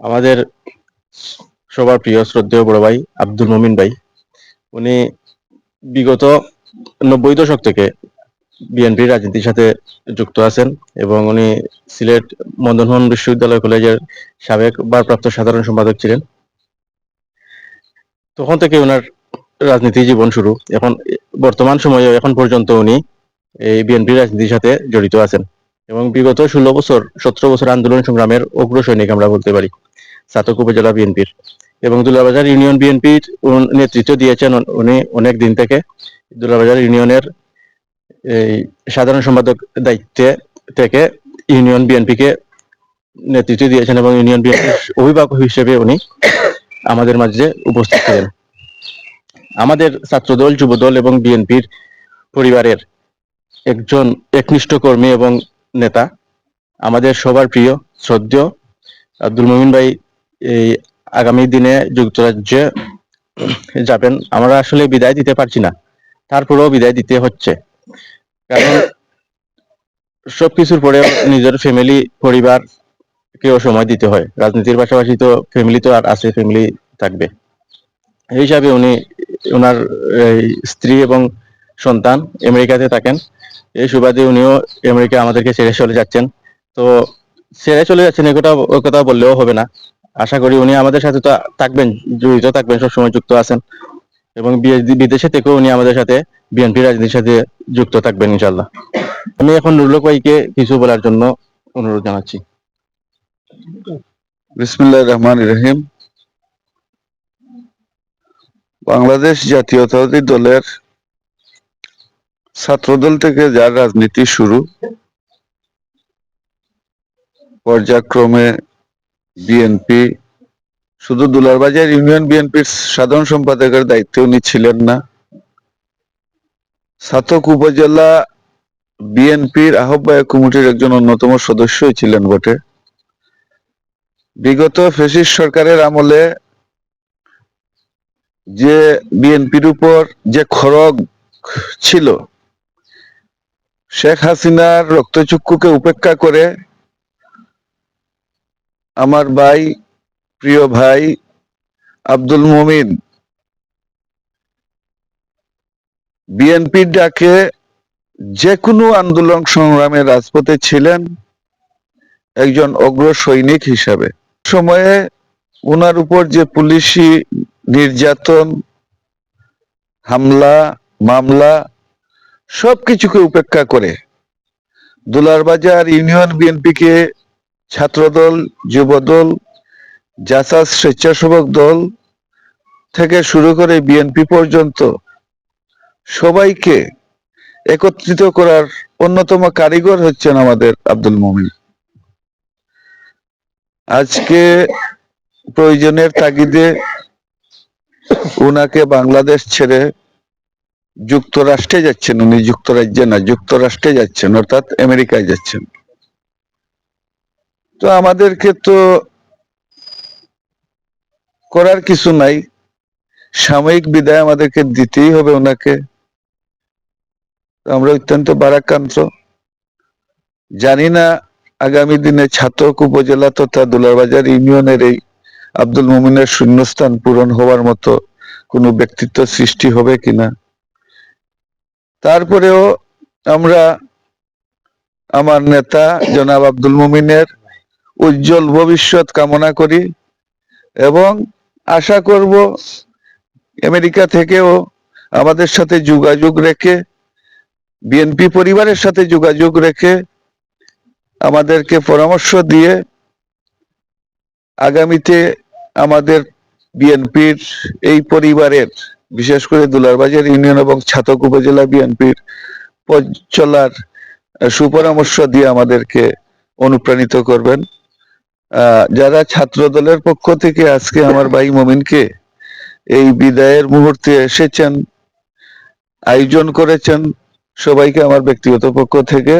আমাদের সবার প্রিয় শ্রদ্ধেয় বড় ভাই আব্দুল মমিন ভাই, উনি বিগত নব্বই দশক থেকে বিএনপির রাজনীতির সাথে যুক্ত আছেন এবং উনি সিলেট মদনমোহন বিশ্ববিদ্যালয় কলেজের সাবেক ভারপ্রাপ্ত সাধারণ সম্পাদক ছিলেন। তখন থেকে ওনার রাজনীতি জীবন শুরু। এখন, বর্তমান সময়ে এখন পর্যন্ত উনি এই বিএনপির রাজনীতির সাথে জড়িত আছেন। এবং বিগত ষোলো বছর, সতেরো বছর আন্দোলন সংগ্রামের অগ্র সৈনিক আমরা বলতে পারি, সাতক উপজেলা বিএনপির। এবং দুলাবাজার ইউনিয়ন বিএনপির নেতৃত্ব দিয়েছেন উনি অনেক দিন থেকে। দুলাবাজার ইউনিয়নের এই সাধারণ সম্পাদক দায়িত্বে থেকে ইউনিয়ন বিএনপিকে নেতৃত্ব দিয়েছেন এবং ইউনিয়ন বিএনপির অভিভাবক হিসেবে উনি আমাদের মাঝে উপস্থিত ছিলেন। আমাদের ছাত্রদল, যুবদল এবং বিএনপির পরিবারের একজন একনিষ্ঠ কর্মী এবং নেতা, আমাদের সবার প্রিয়, শ্রদ্ধেয়, আব্দুল মমিন ভাই এই আগামী দিনে যুক্তরাজ্যে যাবেন। আমরা আসলে বিদায় দিতে পারছি না, তারপরেও বিদায় দিতে হচ্ছে। কারণ সবকিছুর পরেও নিজের ফ্যামিলি পরিবার কেও সময় দিতে হয়। রাজনীতির পাশাপাশি তো ফ্যামিলি তো আর আছে ফ্যামিলি থাকবে। এই হিসাবে উনি ওনার স্ত্রী এবং সন্তান আমেরিকাতে থাকেন। এই সুবাদে উনিও আমেরিকা আমাদেরকে ছেড়ে চলে যাচ্ছেন। তো ছেড়ে চলে যাচ্ছেন ওই কথা বললেও হবে না। আশা করি উনি আমাদের সাথে তো, থাকবেন, জড়িত থাকবেন, সবসময় যুক্ত আছেন। এবং বিদেশে থেকেও উনি আমাদের সাথে বিএনপি রাজনীতির সাথে যুক্ত থাকবেন ইনশাল্লাহ আমি এখন নুরুলক ভাইকে কিছু বলার জন্য অনুরোধ জানাচ্ছি। বিসমুল্লাহ রহমান রহিম। বাংলাদেশ জাতীয়তাবাদী দলের ছাত্রদল থেকে যার রাজনীতি শুরু, পর্যায়ক্রমে বিএনপি শুধু দুলারবাজার ইউনিয়ন বিএনপির সাধারণ সম্পাদকের দায়িত্বে উনি ছিলেন না। ছাতক উপজেলা বিএনপির আহ্বায়ক কমিটির একজন অন্যতম সদস্যই ছিলেন বটে। বিগত ফেসিস সরকারের আমলে যে বিএনপির উপর যে খড়গ ছিল শেখ হাসিনার রক্তচক্ষুকে উপেক্ষা করে আমার ভাই, প্রিয় ভাই আব্দুল মমিন বিএনপির ডাকে যে কোনো আন্দোলন সংগ্রামে রাজপথে ছিলেন একজন অগ্র সৈনিক হিসাবে। সময়ে ওনার উপর যে পুলিশি নির্যাতন, হামলা, মামলা সবকিছুকে উপেক্ষা করে দুলারবাজার ইউনিয়ন বিএনপিকে ছাত্রদল, যুবদল, জাসাস স্বেচ্ছাসেবক দল থেকে শুরু করে বিএনপি পর্যন্ত সবাইকে একত্রিত করার অন্যতম কারিগর হচ্ছেন আমাদের আব্দুল মমিন। আজকে প্রয়োজনের তাগিদে উনাকে বাংলাদেশ ছেড়ে যুক্তরাষ্ট্রে যাচ্ছেন, উনি যুক্তরাজ্যে না, যুক্তরাষ্ট্রে যাচ্ছেন, অর্থাৎ আমেরিকায় যাচ্ছেন। তো আমাদেরকে তো করার কিছু নাই। সাময়িক বিদায় আমাদেরকে দিতেই হবে ওনাকে। আমরা অত্যন্ত বারাক্রান্ত। জানি না আগামী দিনে ছাতক উপজেলা তথা দুলারবাজার ইউনিয়নের এই আব্দুল মুমিনের শূন্যস্থান পূরণ হওয়ার মতো কোনো ব্যক্তিত্ব সৃষ্টি হবে কিনা। তারপরেও আমরা আমার নেতা জনাব আব্দুল মুমিনের উজ্জ্বল ভবিষ্যৎ কামনা করি এবং আশা করব আমেরিকা থেকেও আমাদের সাথে যোগাযোগ রেখে বিএনপি পরিবারের সাথে যোগাযোগ রেখে আমাদেরকে পরামর্শ দিয়ে আগামীতে আমাদের বিএনপির এই পরিবারের বিশেষ করে দুলারবাজার ইউনিয়ন এবং ছাতক উপজেলা বিএনপির চলার সুপরামর্শ দিয়ে আমাদেরকে অনুপ্রাণিত করবেন। যারা ছাত্র দলের পক্ষ থেকে আজকে আমার ভাই মমিনকে এই বিদায়ের মুহূর্তে এসেছেন, আয়োজন করেছেন, সবাইকে আমার ব্যক্তিগত পক্ষ থেকে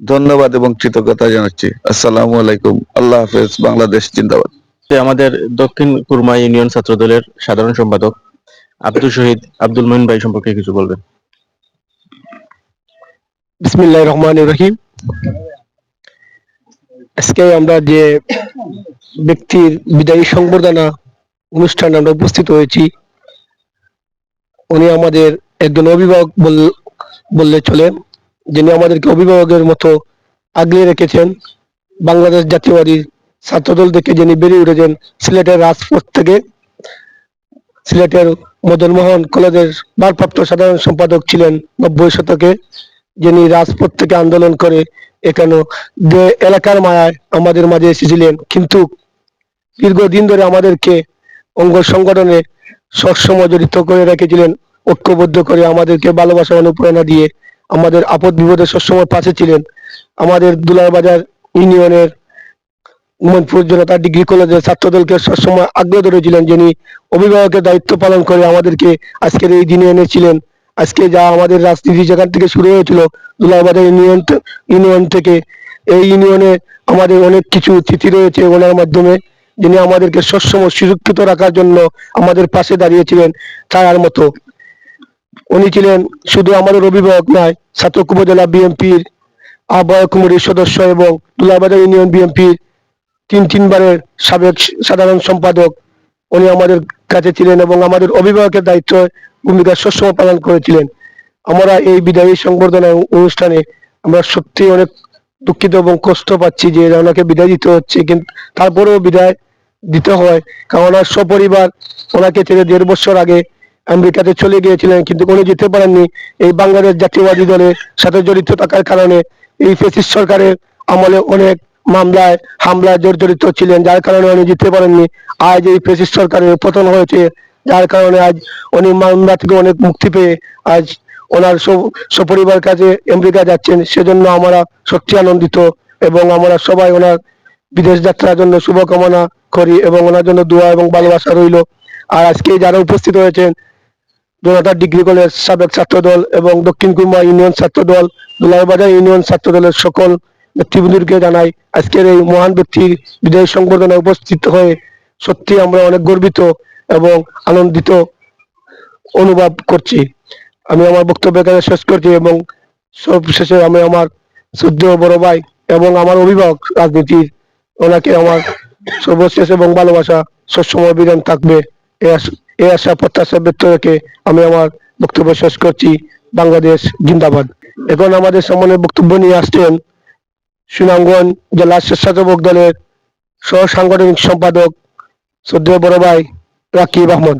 ধন্যবাদ এবং কৃতজ্ঞতা জানাচ্ছি। আসসালামু আলাইকুম। আল্লাহ হাফেজ। বাংলাদেশ জিন্দাবাদ। আমাদের দক্ষিণ কুরমা ইউনিয়ন ছাত্র দলের সাধারণ সম্পাদক আব্দুল শহীদ আব্দুল মহিন ভাই সম্পর্কে কিছু বলবেন? রহমান রহিম। আজকে আমরা যে ব্যক্তির বিদায়ী সংবর্ধনা অনুষ্ঠানে আমরা উপস্থিত হয়েছি, উনি আমাদের একজন অভিভাবক বল- বললে চলে, যিনি আমাদেরকে অভিভাবকের মতো আগলে রেখেছেন, বাংলাদেশ জাতীয়বাদী ছাত্রদল থেকে যিনি বেরিয়ে উঠেছেন সিলেটের রাজপথ থেকে। সিলেটের মদনমোহন কলেজের ভারপ্রাপ্ত সাধারণ সম্পাদক ছিলেন নব্বই শতকে, যিনি রাজপথ থেকে আন্দোলন করে এখানে যে এলাকার মায়ায় আমাদের মাঝে এসেছিলেন, কিন্তু দীর্ঘদিন ধরে আমাদেরকে অঙ্গ সংগঠনে সবসময় জড়িত করে রেখেছিলেন, ঐক্যবদ্ধ করে আমাদেরকে ভালোবাসা, অনুপ্রেরণা দিয়ে আমাদের আপদ বিপদে সবসময় পাশে ছিলেন। আমাদের দুলারবাজার ইউনিয়নের মোহাম্মদপুর জনতা ডিগ্রি কলেজের ছাত্রদলকে সবসময় আগ্রহ ধরেছিলেন যিনি অভিভাবকের দায়িত্ব পালন করে আমাদেরকে আজকের এই দিনে এনেছিলেন। আজকে যা আমাদের রাজনীতি যেখান থেকে শুরু হয়েছিল দুলারবাজার ইউনিয়ন ইউনিয়ন থেকে, এই ইউনিয়নে আমাদের অনেক কিছু চিঠি রয়েছে ওনার মাধ্যমে, যিনি আমাদেরকে সবসময় সুরক্ষিত রাখার জন্য আমাদের পাশে দাঁড়িয়েছিলেন ছায়ার মতো। উনি ছিলেন শুধু আমাদের অভিভাবক নয় ছাত্রক উপজেলা বিএনপির আহ্বায়ক কমিটির সদস্য এবং দুলাবাজার ইউনিয়ন বিএনপির তিন তিনবারের সাবেক সাধারণ সম্পাদক, উনি আমাদের কাছে ছিলেন এবং আমাদের অভিভাবকের দায়িত্ব, ভূমিকা সবসময় পালন করেছিলেন। আমরা এই বিদায়ী সংবর্ধনা অনুষ্ঠানে আমরা সত্যি অনেক দুঃখিত এবং কষ্ট পাচ্ছি যে ওনাকে বিদায় দিতে হচ্ছে, কিন্তু তারপরেও বিদায় দিতে হয়। কারণ ওনার সপরিবার ওনাকে ছেড়ে দেড় বছর আগে আমেরিকাতে চলে গিয়েছিলেন, কিন্তু উনি যেতে পারেননি। এই বাংলাদেশ জাতীয়বাদী দলের সাথে জড়িত থাকার কারণে এই ফেসিস সরকারের আমলে অনেক মামলায় হামলায় জর্জরিত ছিলেন, যার কারণে উনি জিততে পারেননি। আজ এই ফেসিস সরকারের পতন হয়েছে, যার কারণে আজ উনি মামলা থেকে অনেক মুক্তি পেয়ে আজ ওনার সপরিবার কাছে আমেরিকা যাচ্ছেন। সেজন্য আমরা সত্যি আনন্দিত এবং আমরা সবাই ওনার বিদেশ যাত্রার জন্য শুভকামনা করি এবং ওনার জন্য দোয়া এবং ভালোবাসা রইল। আর আজকে যারা উপস্থিত হয়েছেন জনতা ডিগ্রি কলেজ সাবেক ছাত্র দল এবং দক্ষিণ কুমা ইউনিয়ন ছাত্র দল দুলাইবাজার ইউনিয়ন ছাত্র দলের সকল নেতৃবৃন্দকে জানাই, আজকের এই মহান ব্যক্তির বিদায় সংবর্ধনায় উপস্থিত হয়ে সত্যি আমরা অনেক গর্বিত এবং আনন্দিত অনুভব করছি। আমি আমার বক্তব্য এখানে শেষ করছি এবং সব শেষে আমি আমার শ্রদ্ধেয় বড় ভাই এবং আমার অভিভাবক রাজনীতির, ওনাকে আমার সর্বশেষ এবং ভালোবাসা সবসময় বিধান থাকবে। এই আশা প্রত্যাশা ব্যক্ত রেখে আমি আমার বক্তব্য শেষ করছি। বাংলাদেশ জিন্দাবাদ। এখন আমাদের সামনে বক্তব্য নিয়ে আসছেন সুনামগঞ্জ জেলা স্বেচ্ছাসেবক দলের সহ সাংগঠনিক সম্পাদক শ্রদ্ধেয় বড় ভাই রাকিব আহমদ।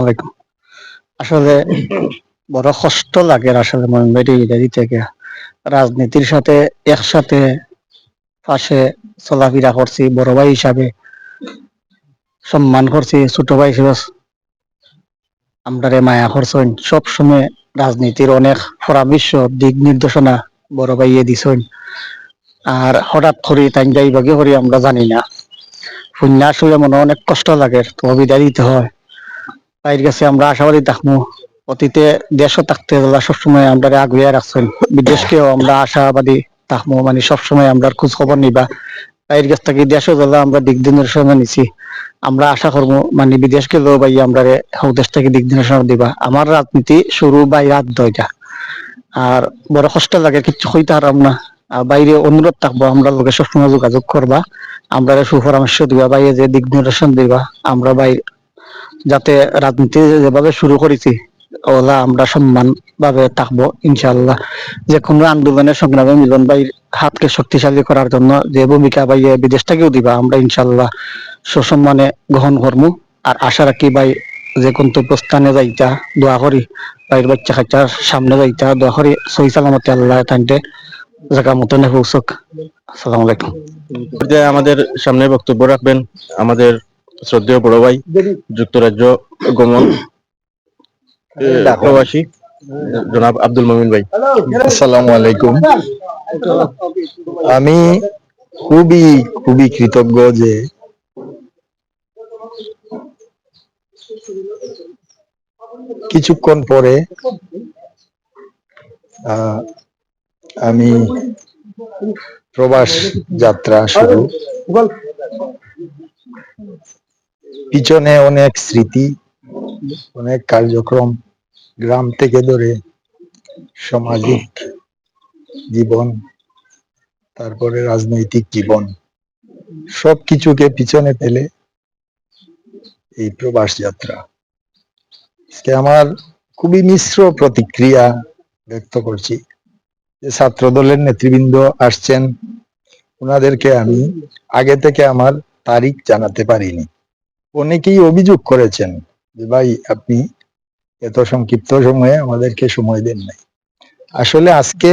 আলাইকুম। আসলে বড় কষ্ট লাগে আসলে মন ইত্যাদি থেকে। রাজনীতির সাথে একসাথে পাশে চলাফেরা করছি, বড় ভাই হিসাবে সম্মান করছি, ছোট ভাই হিসেবে আমরারে মায়া করছেন। সব সময় রাজনীতির অনেক পরামর্শ দিক নির্দেশনা বড় ভাইয়ে দিছেন। আর হঠাৎ করে তাই যাইবাগে করি আমরা জানি না। শুননা শুনে মনে অনেক কষ্ট লাগে, তো বিদায় দিতে হয়। বাইর কাছে আমরা আশাবাদী থাকব, অতীতে দেশও থাকতে গেলে সবসময় আমরা আগুয়ে রাখছেন। বিদেশকেও আমরা আশাবাদী থাকব মানে সবসময় আমরা খোঁজ খবর নিবা। বাইরের কাছ থেকে দেশও গেলে আমরা দিক দিনের সময় নিছি। আমরা আশা করব মানে বিদেশ গেলেও ভাই আমরা দেশ থেকে দিক দিনের সময় দিবা। আমার রাজনীতি শুরু বাই রাত দয়টা আর বড় কষ্ট লাগে, কিচ্ছু হইতে হারাম না। বাইরে অনুরোধ থাকব, আমরা লোকের সবসময় যোগাযোগ করবা। আমরা সুপরামর্শ দিবা বাইরে যে দিক নির্দেশন দিবা। আমরা বাইরে যাতে রাজনীতি যেভাবে শুরু করেছি ওলা আমরা সম্মান ভাবে থাকব ইনশাল্লাহ যে কোনো আন্দোলনের সংগ্রামে মিলন ভাই হাতকে শক্তিশালী করার জন্য যে ভূমিকা ভাই বিদেশ থেকেও দিবা, আমরা ইনশাল্লাহ সুসম্মানে গ্রহণ করব আর আশা রাখি ভাই যে গন্তব্যস্থানে যাইতা, দোয়া করি, ভাইয়ের বাচ্চা কাচ্চার সামনে যাইতা, দোয়া করি, সহি সালামতে আল্লাহ তাইতে জায়গা মতো নে পৌঁছক আসসালামু আলাইকুম। আমাদের সামনে বক্তব্য রাখবেন আমাদের শ্রদ্ধেয় বড় ভাই, যুক্তরাজ্য গমন প্রবাসী জনাব আব্দুল মমিন ভাই। আসসালামু আলাইকুম। আমি খুবই খুবই কৃতজ্ঞ যে কিছুক্ষণ পরে আহ, আমি প্রবাস যাত্রা শুরু। পিছনে অনেক স্মৃতি অনেক কার্যক্রম গ্রাম থেকে ধরে সামাজিক জীবন, তারপরে রাজনৈতিক জীবন, সবকিছুকে পিছনে ফেলে এই প্রবাস যাত্রা। আজকে আমার খুবই মিশ্র প্রতিক্রিয়া ব্যক্ত করছি যে ছাত্র দলের নেতৃবৃন্দ আসছেন ওনাদেরকে আমি আগে থেকে আমার তারিখ জানাতে পারিনি। অনেকেই অভিযোগ করেছেন যে, ভাই, আপনি এত সংক্ষিপ্ত সময়ে আমাদেরকে সময় দেন নাই। আসলে আজকে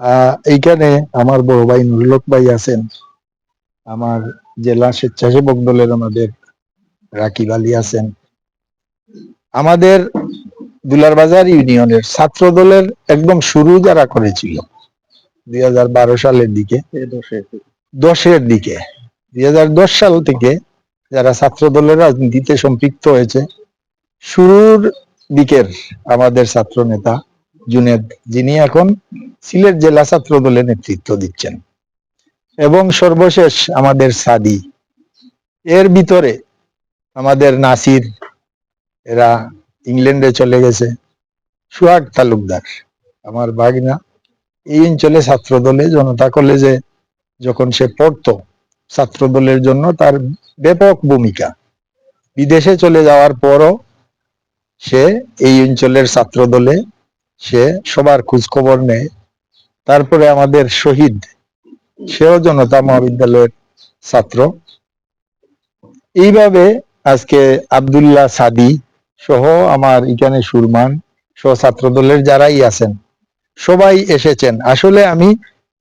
আহ এইখানে আমার বড় ভাই নুরুলক ভাই আছেন। আমার জেলা স্বেচ্ছাসেবক দলের আমাদের রাকিব আলী আছেন। আমাদের দুলারবাজার ইউনিয়নের ছাত্র দলের একদম শুরু যারা করেছিল দুই হাজার বারো সালের দিকে। দশের দিকে দুই হাজার দশ সাল থেকে যারা ছাত্র দলের রাজনীতিতে সম্পৃক্ত হয়েছে শুরুর দিকের আমাদের ছাত্র নেতা জুনেদ, যিনি এখন সিলেট জেলা ছাত্র দলে নেতৃত্ব দিচ্ছেন। এবং সর্বশেষ আমাদের সাদি। এর ভিতরে আমাদের নাসির, এরা ইংল্যান্ডে চলে গেছে। সুহাগ তালুকদার, আমার বাগনা এই অঞ্চলে ছাত্র দলে জনতা কলেজে যখন সে পড়তো, ছাত্র দলের জন্য তার ব্যাপক ভূমিকা। বিদেশে চলে যাওয়ার পরও সে এই অঞ্চলের ছাত্র দলে সে সবার খোঁজ খবর নেয়। তারপরে আমাদের শহীদ, সেও জনতা মহাবিদ্যালয়ের ছাত্র। এইভাবে আজকে আব্দুল্লাহ সাদি সহ আমার এখানে সুরমান সহ ছাত্র দলের যারাই আছেন, সবাই এসেছেন। আসলে আমি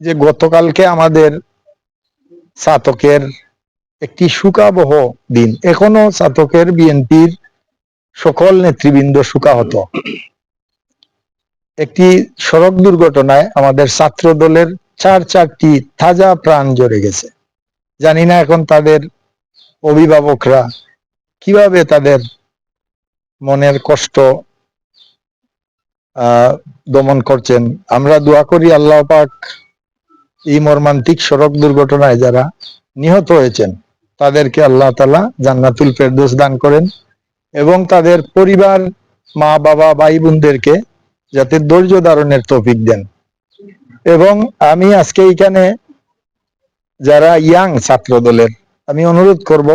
যে গতকালকে আমাদের ছাতকের একটি সুকাবহ দিন, এখনও ছাতকের বিএনপির সকল নেতৃবৃন্দ সুকাহত। একটি সড়ক দুর্ঘটনায় আমাদের ছাত্র দলের চার চারটি তাজা প্রাণ জড়ে গেছে। জানি না এখন তাদের অভিভাবকরা কীভাবে তাদের মনের কষ্ট দমন করছেন। আমরা দোয়া করি আল্লাহ পাক এই মর্মান্তিক সড়ক দুর্ঘটনায় যারা নিহত হয়েছেন, তাদেরকে আল্লাহ তালা জান্নাতুল ফেরদৌস দান করেন। এবং তাদের পরিবার, মা, বাবা, ভাই, বোনদেরকে যাতে ধৈর্য ধারণের তৌফিক দেন। এবং আমি আজকে এখানে যারা ইয়াং ছাত্র দলের আমি অনুরোধ করব,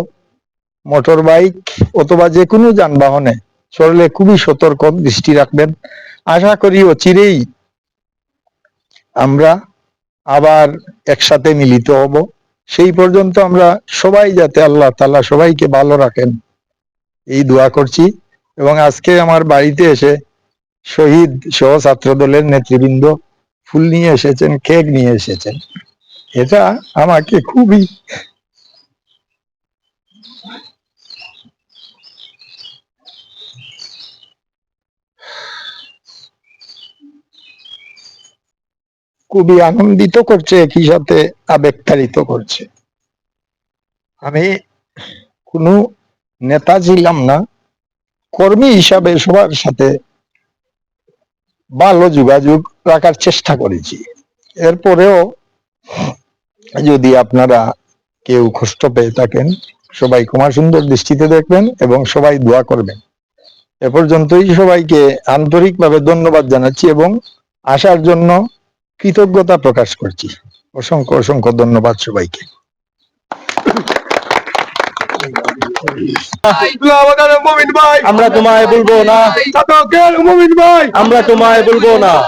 মোটর বাইক অথবা যে কোনো যানবাহনে চললে খুবই সতর্ক দৃষ্টি রাখবেন। আশা করি অচিরেই আমরা আবার একসাথে মিলিত হব। সেই পর্যন্ত আমরা সবাই যাতে আল্লাহ তাআলা সবাইকে ভালো রাখেন। এই দোয়া করছি। এবং আজকে আমার বাড়িতে এসে শহীদ সহ ছাত্র দলের নেতৃবৃন্দ ফুল নিয়ে এসেছেন, কেক নিয়ে এসেছেন। এটা আমাকে খুবই খুবই আনন্দিত করছে, একই সাথে আবেগতাড়িত করছে। আমি কোনো নেতা ছিলাম না কর্মী হিসাবে সবার সাথে ভালো যোগাযোগ রাখার চেষ্টা করেছি। এরপরেও যদি আপনারা কেউ কষ্ট পেয়ে থাকেন, সবাই কুমার সুন্দর দৃষ্টিতে দেখবেন এবং সবাই দোয়া করবেন। এ পর্যন্তই সবাইকে আন্তরিকভাবে ধন্যবাদ জানাচ্ছি এবং আসার জন্য কৃতজ্ঞতা প্রকাশ করছি। অসংখ্য অসংখ্য ধন্যবাদ সবাইকে। আমরা তোমায় বলব না। আমরা তোমায় বলব না।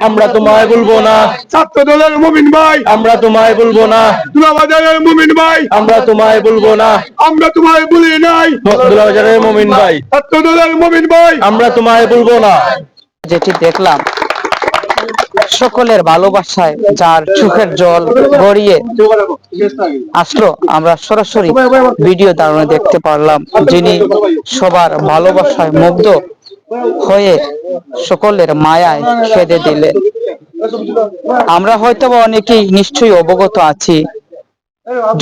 আমরা তোমায় বলব না। ছাত্র দলের মুমিন ভাই। আমরা তোমায় বলব না। দুলাবাজারের মুমিন ভাই। আমরা তোমায় বলব না। আমরা তোমায় ভুলি নাই। দুলাবাজারের মমিন ভাই। ছাত্র দলের মুমিন ভাই। আমরা তোমায় বলব না। যেটি দেখলাম সকলের ভালোবাসায় যার চোখের জল গড়িয়ে আসলো, আমরা সরাসরি ভিডিও ধারণে দেখতে পারলাম, যিনি সবার ভালোবাসায় মুগ্ধ হয়ে সকলের মায়ায় খেদে দিলেন। আমরা হয়তো অনেকেই নিশ্চয়ই অবগত আছি,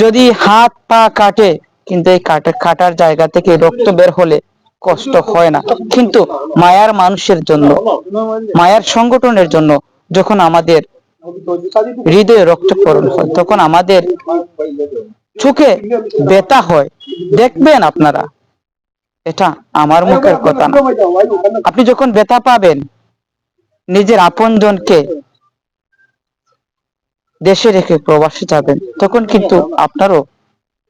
যদি হাত পা কাটে, কিন্তু এই কাটে কাটার জায়গা থেকে রক্ত বের হলে কষ্ট হয় না। কিন্তু মায়ার মানুষের জন্য, মায়ার সংগঠনের জন্য যখন আমাদের হৃদয়ে রক্তক্ষরণ হয়, তখন আমাদের চোখে ব্যথা হয়। দেখবেন আপনারা, এটা আমার মুখের কথা না। আপনি যখন ব্যথা পাবেন, নিজের আপনজনকে দেশে রেখে প্রবাসে যাবেন, তখন কিন্তু আপনারও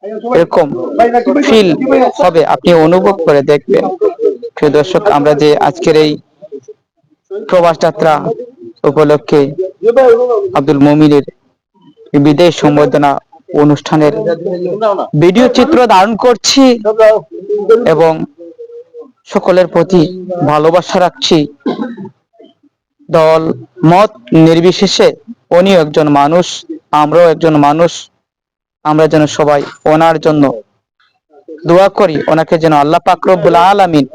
এরকম ফিল হবে, আপনি অনুভব করে দেখবেন। প্রিয় দর্শক, আমরা যে আজকের এই প্রবাস যাত্রা উপলক্ষে আব্দুল মমিনের বিদেশ সম্বর্ধনা অনুষ্ঠানের ভিডিও চিত্র ধারণ করছি এবং সকলের প্রতি ভালোবাসা রাখছি। দল মত নির্বিশেষে উনিও একজন মানুষ, আমরাও একজন মানুষ। আমরা যেন সবাই ওনার জন্য দোয়া করি, ওনাকে যেন আল্লাহ পাক রব্বুল আলামিন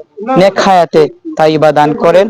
নেক হায়াতে তাইবা দান করেন।